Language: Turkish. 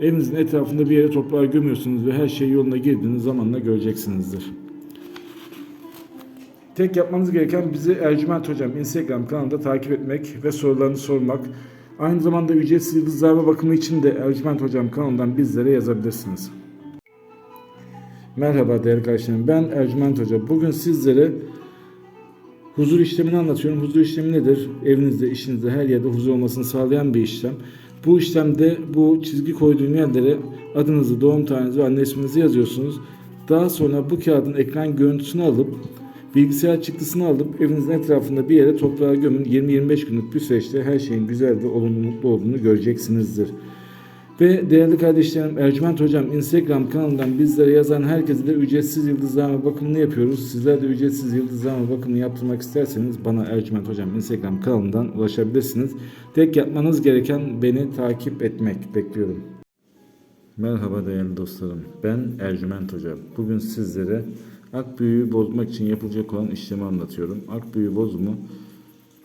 evinizin etrafında bir yere toprağa gömüyorsunuz ve her şey yoluna girdiğiniz zamanla göreceksinizdir. Tek yapmanız gereken bizi Ercüment Hocam Instagram kanalında takip etmek ve sorularını sormak. Aynı zamanda ücretsiz yıldızlarma bakımı için de Ercüment Hocam kanalından bizlere yazabilirsiniz. Merhaba değerli kardeşlerim ben Ercüment Hoca. Bugün sizlere huzur işlemini anlatıyorum. Huzur işlemi nedir? Evinizde, işinizde, her yerde huzur olmasını sağlayan bir işlem. Bu işlemde bu çizgi koyduğum yerlere adınızı, doğum tarihinizi ve anne isminizi yazıyorsunuz. Daha sonra bu kağıdın ekran görüntüsünü alıp bilgisayar çıktısını alıp evinizin etrafında bir yere toprağa gömün. 20-25 günlük bir süreçte her şeyin güzel ve olumlu mutlu olduğunu göreceksinizdir. Ve değerli kardeşlerim Ercüment Hocam Instagram kanalından bizlere yazan herkese de ücretsiz yıldızlama bakımını yapıyoruz. Sizler de ücretsiz yıldızlama bakımını yaptırmak isterseniz bana Ercüment Hocam Instagram kanalından ulaşabilirsiniz. Tek yapmanız gereken beni takip etmek. Bekliyorum. Merhaba değerli dostlarım. Ben Ercüment Hoca. Bugün sizlere ak büyüğü bozmak için yapılacak olan işlemi anlatıyorum. Ak büyüğü bozumu